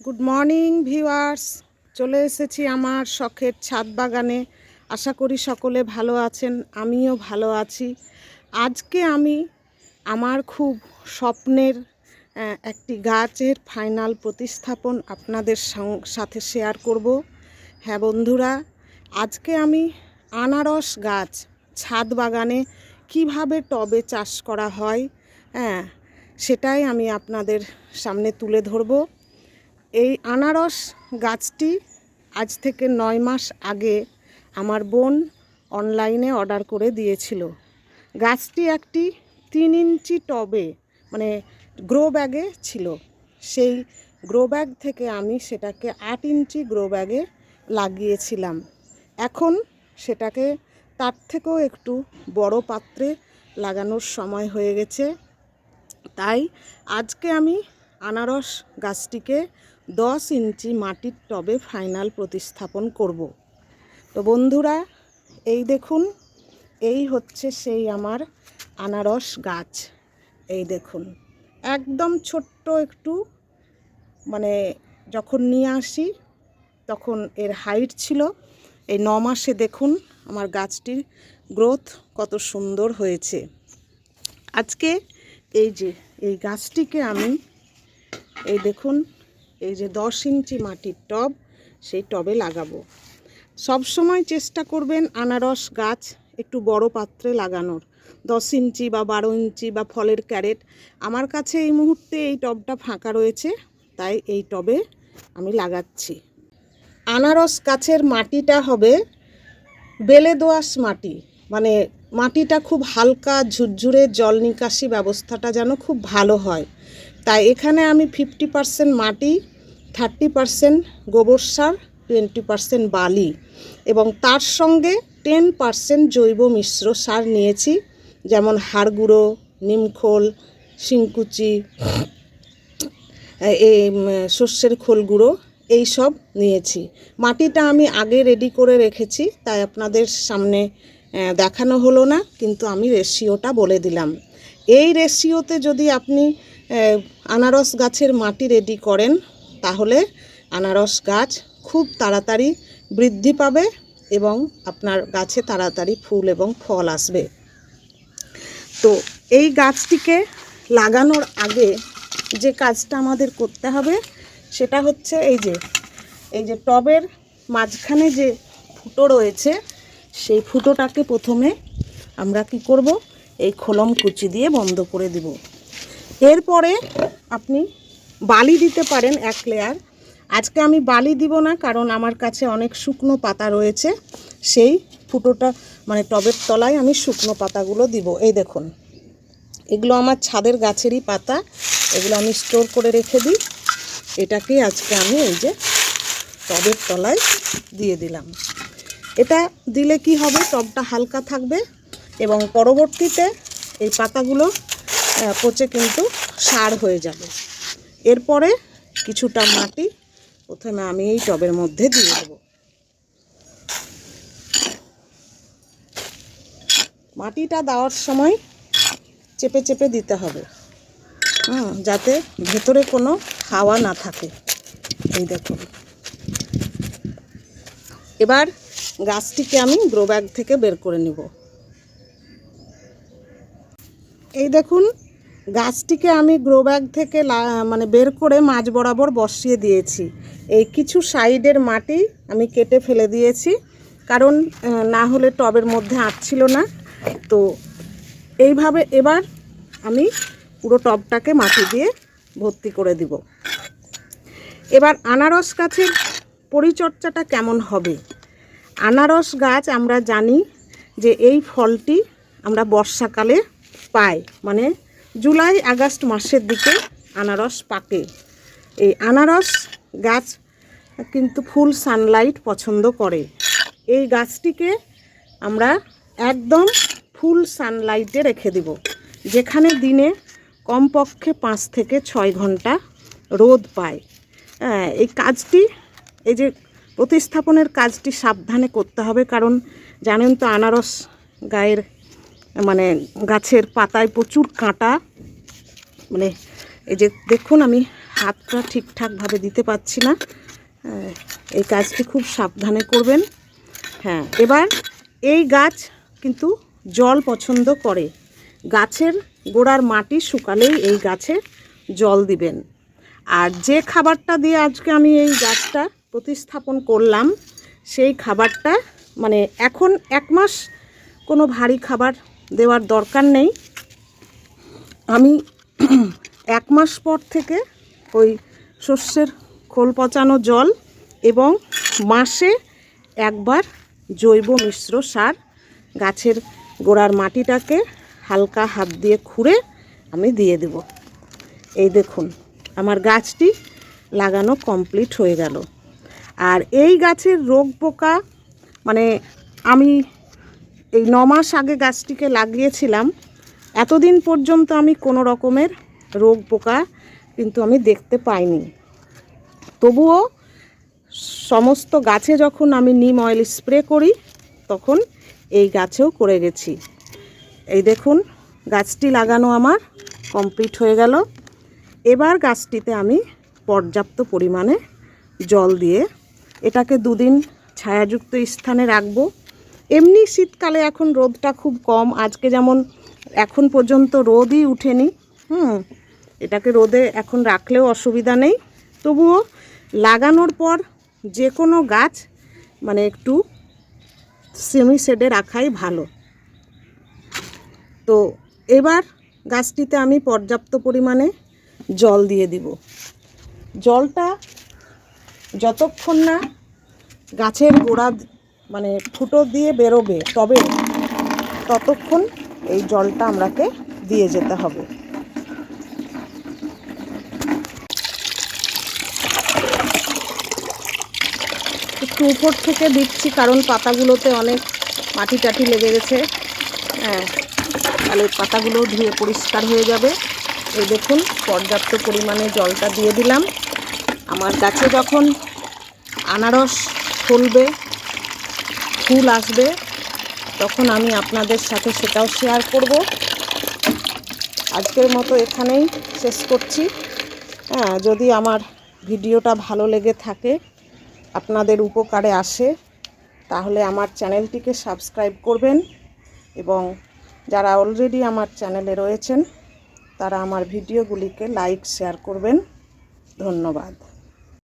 Good morning viewers চলে এসেছি আমার শখের ছাদ বাগানে। আশা করি সকলে ভালো আছেন, আমিও ভালো আছি। আজকে আমি আমার খুব স্বপ্নের একটি গাছের ফাইনাল প্রতিস্থাপন আপনাদের সাথে শেয়ার করব। হ্যাঁ বন্ধুরা, আজকে আমি আনারস গাছ ছাদ বাগানে কীভাবে টবে চাষ করা হয় হ্যাঁ সেটাই আমি আপনাদের সামনে তুলে ধরবো। এই আনারস গাছটি আজ থেকে নয় মাস আগে আমার বোন অনলাইনে অর্ডার করে দিয়েছিল। গাছটি একটি তিন ইঞ্চি টবে মানে গ্রো ব্যাগে ছিল। সেই গ্রো ব্যাগ থেকে আমি সেটাকে আট ইঞ্চি গ্রো ব্যাগে লাগিয়েছিলাম। এখন সেটাকে তার থেকেও একটু বড় পাত্রে লাগানোর সময় হয়ে গেছে। তাই আজকে আমি আনারস গাছটিকে দশ ইঞ্চি মাটির টবে ফাইনাল প্রতিস্থাপন করব। তো বন্ধুরা, এই দেখুন, এই হচ্ছে সেই আমার আনারস গাছ। এই দেখুন, একদম ছোট্ট একটু মানে যখন নিয়ে আসি, তখন এর হাইট ছিল। এই ন মাসে দেখুন আমার গাছটির গ্রোথ কত সুন্দর হয়েছে। আজকে এই যে, এই গাছটিকে আমি, এই দেখুন এই যে দশ ইঞ্চি মাটির টব, সেই টবে লাগাবো। সব সময় চেষ্টা করবেন আনারস গাছ একটু বড় পাত্রে লাগানোর। দশ ইঞ্চি বা বারো ইঞ্চি বা ফলের ক্যারেট। আমার কাছে এই মুহূর্তে এই টবটা ফাঁকা রয়েছে, তাই এই টবে আমি লাগাচ্ছি। আনারস গাছের মাটিটা হবে বেলে দোআঁশ মাটি মানে মাটিটা খুব হালকা, ঝুরঝুরে জল নিকাশি ব্যবস্থাটা যেন খুব ভালো হয়। তাই এখানে আমি ফিফটি পার্সেন্ট মাটি থার্টি পার্সেন্ট গোবর সার টোয়েন্টি পার্সেন্ট বালি এবং তার সঙ্গে টেন পার্সেন্ট জৈব মিশ্র সার নিয়েছি, যেমন হাড় গুঁড়ো নিমখোল শিংকুচি এই শস্যের খোল গুঁড়ো, এই সব নিয়েছি। মাটিটা আমি আগে রেডি করে রেখেছি, তাই আপনাদের সামনে দেখানো হলো না, কিন্তু আমি রেশিওটা বলে দিলাম। এই রেশিওতে যদি আপনি আনারস গাছের মাটি রেডি করেন, তাহলে আনারস গাছ খুব তাড়াতাড়ি বৃদ্ধি পাবে এবং আপনার গাছে তাড়াতাড়ি ফুল এবং ফল আসবে। তো এই গাছটিকে লাগানোর আগে যে কাজটা আমাদের করতে হবে, সেটা হচ্ছে এই যে এই যে টবের মাঝখানে যে ফুটো রয়েছে সেই ফুটোটাকে প্রথমে আমরা কি করব? এই খোলম কুচি দিয়ে বন্ধ করে দিব। এরপরে আপনি বালি দিতে পারেন এক লেয়ার আজকে আমি বালি দিব না, কারণ আমার কাছে অনেক শুকনো পাতা রয়েছে। সেই ফুটোটা মানে টবের তলায় আমি শুকনো পাতাগুলো দিব। এই দেখুন, এগুলো আমার ছাদের গাছেরই পাতা। এগুলো আমি স্টোর করে রেখে দিই। এটাকে আজকে আমি এই যে টবের তলায় দিয়ে দিলাম। এটা দিলে কি হবে? টবটা হালকা থাকবে এবং পরবর্তীতে এই পাতাগুলো পচে কিন্তু সার হয়ে যাবে। এরপরে কিছুটা মাটি প্রথমে আমি এই টবের মধ্যে দিয়ে দেবো। মাটিটা দেওয়ার সময় চেপে চেপে দিতে হবে, হুম, যাতে ভেতরে কোনো হাওয়া না থাকে। এই দেখুন। এবার গাছটিকে আমি গ্রো ব্যাগ থেকে বের করে নিব। এই দেখুন, গাছটিকে আমি গ্রো ব্যাগ থেকে মানে বের করে মাঝ বরাবর বসিয়ে দিয়েছি। এই কিছু সাইডের মাটি আমি কেটে ফেলে দিয়েছি, কারণ না হলে টবের মধ্যে আটছিল না। তো এইভাবে এবার আমি পুরো টবটাকে মাটি দিয়ে ভর্তি করে দিব। এবার আনারস গাছের পরিচর্যাটা কেমন হবে? আনারস গাছ আমরা জানি যে এই ফলটি আমরা বর্ষাকালে পাই। মানে জুলাই আগস্ট মাসের দিকে আনারস পাকে। এই আনারস গাছ কিন্তু ফুল সানলাইট পছন্দ করে। এই গাছটিকে আমরা একদম ফুল সানলাইটে রেখে দিব। যেখানে দিনে কমপক্ষে পাঁচ থেকে ছয় ঘণ্টা রোদ পায়। হ্যাঁ, এই কাজটি এই যে প্রতিস্থাপনের কাজটি সাবধানে করতে হবে, কারণ জানেন তো আনারস গায়ের মানে গাছের পাতায় প্রচুর কাঁটা মানে এই যে দেখুন আমি হাতটা ঠিকঠাকভাবে দিতে পারছি না। এই কাজটি খুব সাবধানে করবেন। হ্যাঁ এবার এই গাছ কিন্তু জল পছন্দ করে। গাছের গোড়ার মাটি শুকালেই এই গাছে জল দিবেন। আর যে খাবারটা দিয়ে আজকে আমি এই গাছটা প্রতিস্থাপন করলাম, সেই খাবারটা মানে এখন এক মাস কোনো ভারী খাবার দেওয়ার দরকার নেই। আমি এক মাস পর থেকে ওই শস্যের খোল পচানো জল এবং মাসে একবার জৈব মিশ্র সার গাছের গোড়ার মাটিটাকে হালকা হাত দিয়ে খুঁড়ে আমি দিয়ে দেব। এই দেখুন, আমার গাছটি লাগানো কমপ্লিট হয়ে গেল। আর এই গাছের রোগ পোকা মানে আমি এই ন মাস আগে গাছটিকে লাগিয়েছিলাম, এতদিন পর্যন্ত আমি কোনো রকমের রোগ পোকা কিন্তু আমি দেখতে পাইনি। তবুও সমস্ত গাছে যখন আমি নিম অয়েল স্প্রে করি, তখন এই গাছেও করে গেছি। এই দেখুন, গাছটি লাগানো আমার কমপ্লিট হয়ে গেল। এবার গাছটিতে আমি পর্যাপ্ত পরিমাণে জল দিয়ে এটাকে দুদিন ছায়াযুক্ত স্থানে রাখব। এমনি শীতকালে এখন রোদটা খুব কম। আজকে যেমন এখন পর্যন্ত রোদই উঠেনি, হুম, এটাকে রোদে এখন রাখলেও অসুবিধা নেই। তবুও লাগানোর পর যে কোনো গাছ মানে একটু সেমি শেডে রাখাই ভালো। তো এবার গাছটিতে আমি পর্যাপ্ত পরিমাণে জল দিয়ে দিব। জলটা যতক্ষণ না গাছের গোড়া মানে ফুটো দিয়ে বেরোবে তবে ততক্ষণ এই জলটা আমরাকে দিয়ে যেতে হবে। একটু উপর থেকে দিচ্ছি কারণ পাতাগুলোতে অনেক মাটি টাটি লেগে গেছে। হ্যাঁ তাহলে পাতাগুলো ধুয়ে পরিষ্কার হয়ে যাবে। এই দেখুন, পর্যাপ্ত পরিমাণে জলটা দিয়ে দিলাম। আমার গাছে যখন আনারস ফলবে, ফুল আসবে, তখন আমি আপনাদের সাথে সেটাও শেয়ার করব। আজকের মতো এখানেই শেষ করছি। হ্যাঁ যদি আমার ভিডিওটা ভালো লেগে থাকে, আপনাদের উপকারে আসে, তাহলে আমার চ্যানেলটিকে সাবস্ক্রাইব করবেন এবং যারা অলরেডি আমার চ্যানেলে রয়েছেন, তারা আমার ভিডিওগুলিকে লাইক শেয়ার করবেন। ধন্যবাদ।